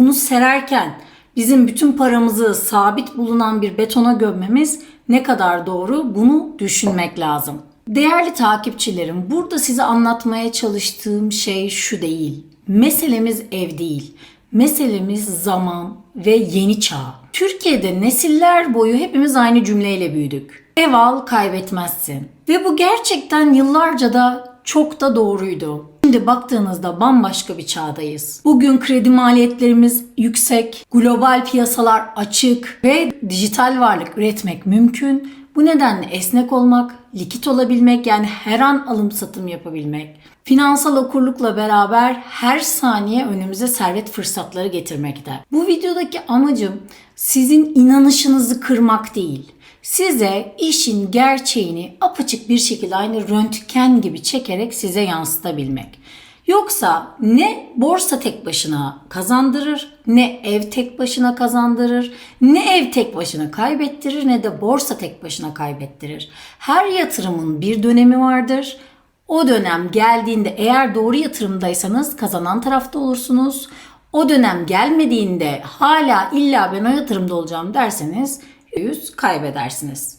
Bunu sererken bizim bütün paramızı sabit bulunan bir betona gömmemiz ne kadar doğru bunu düşünmek lazım. Değerli takipçilerim, burada size anlatmaya çalıştığım şey şu değil. Meselemiz ev değil. Meselemiz zaman ve yeni çağ. Türkiye'de nesiller boyu hepimiz aynı cümleyle büyüdük. Ev al kaybetmezsin. Ve bu gerçekten yıllarca da çok da doğruydu. Şimdi baktığınızda bambaşka bir çağdayız. Bugün kredi maliyetlerimiz yüksek, global piyasalar açık ve dijital varlık üretmek mümkün. Bu nedenle esnek olmak, likit olabilmek yani her an alım satım yapabilmek, finansal okurlukla beraber her saniye önümüze servet fırsatları getirmekte. Bu videodaki amacım sizin inanışınızı kırmak değil size işin gerçeğini apaçık bir şekilde aynı röntgen gibi çekerek size yansıtabilmek. Yoksa ne borsa tek başına kazandırır, ne ev tek başına kazandırır, ne ev tek başına kaybettirir, ne de borsa tek başına kaybettirir. Her yatırımın bir dönemi vardır. O dönem geldiğinde eğer doğru yatırımdaysanız kazanan tarafta olursunuz. O dönem gelmediğinde hala illa ben o yatırımda olacağım derseniz yüz kaybedersiniz.